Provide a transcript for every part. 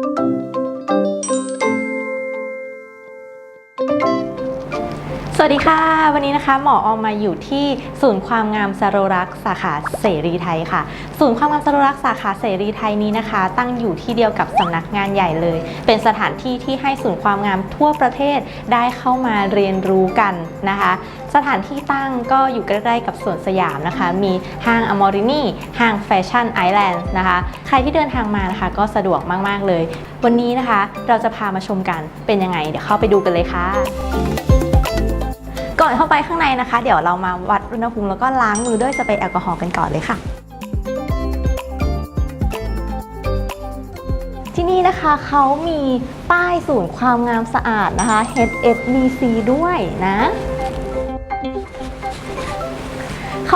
Thank you. สวัสดีค่ะ วันนี้นะคะหมอออมมาอยู่ที่ศูนย์ความงามสโรรักษ์สาขาเสรีไทยค่ะ ศูนย์ความงามสโรรักษ์สาขาเสรีไทยนี้นะคะ ตั้งอยู่ที่เดียวกับสำนักงานใหญ่เลย เป็นสถานที่ที่ให้ศูนย์ความงามทั่วประเทศได้เข้ามาเรียนรู้กันนะคะ สถานที่ตั้งก็อยู่ใกล้ๆกับสวนสยามนะคะ มีห้างอมอรินีห้างแฟชั่นไอแลนด์นะคะใครที่เดินทางมานะคะ ก็สะดวกมากๆเลย วันนี้นะคะเราจะพามาชมกันเป็นยังไง เดี๋ยวเข้าไปดูกันเลยค่ะ เข้าไปข้างในนะคะ เดี๋ยวเรามาวัดอุณหภูมิแล้วก็ล้างมือด้วยสเปรย์แอลกอฮอล์กันก่อนเลยค่ะที่นี่นะคะเขามีป้ายศูนย์ความงามสะอาดนะคะ HSBC ด้วยนะ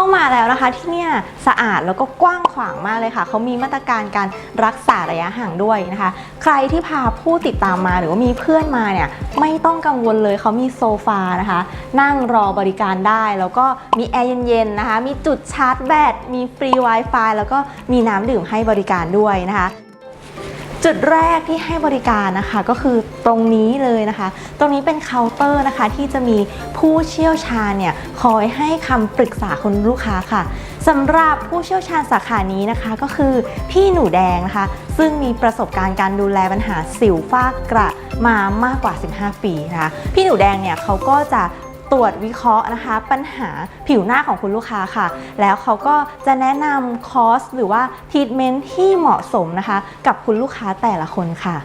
ามาแล้วนะคะที่เนี่ยสะอาดแล้วก็กว้างขวางมากเลยค่ะ เขามีมาตรการการรักษาระยะห่างด้วยนะคะ ใครที่พาผู้ติดตามมาหรือว่ามีเพื่อนมาเนี่ยไม่ต้องกังวลเลยเขามีโซฟานะคะ นั่งรอบริการได้แล้วก็มีแอร์เย็นๆนะคะ มีจุดชาร์จแบตมีฟรี Wi-Fi แล้วก็มีน้ำดื่มให้บริการด้วยนะคะ จุดแรกที่ให้บริการนะคะก็คือตรงนี้เลยนะคะ ตรงนี้เป็นเคาน์เตอร์นะคะที่จะมีผู้เชี่ยวชาญเนี่ยคอยให้คำปรึกษาคนลูกค้าค่ะสำหรับผู้เชี่ยวชาญสาขานี้นะคะก็คือพี่หนูแดงนะคะ ซึ่งมีประสบการณ์การดูแลปัญหาสิวฝ้ากระมามากกว่า 15 ปีนะคะ พี่หนูแดงเนี่ยเขาก็จะ ตรวจวิเคราะห์นะคะ ปัญหาผิวหน้าของคุณลูกค้าค่ะ แล้วเขาก็จะแนะนำคอร์สหรือว่าทรีทเมนต์ที่เหมาะสมนะคะ กับคุณลูกค้าแต่ละคนค่ะ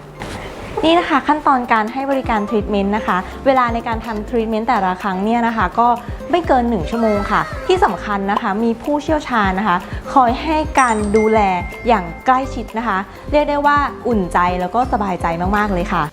นี่นะคะขั้นตอนการให้บริการทรีทเมนต์นะคะ เวลาในการทำทรีทเมนต์แต่ละครั้งเนี่ยนะคะ ก็ไม่เกิน 1 ชั่วโมงค่ะ ที่สำคัญนะคะมีผู้เชี่ยวชาญนะคะ คอยให้การดูแลอย่างใกล้ชิดนะคะ เรียกได้ว่าอุ่นใจแล้วก็สบายใจมาก ๆ เลยค่ะ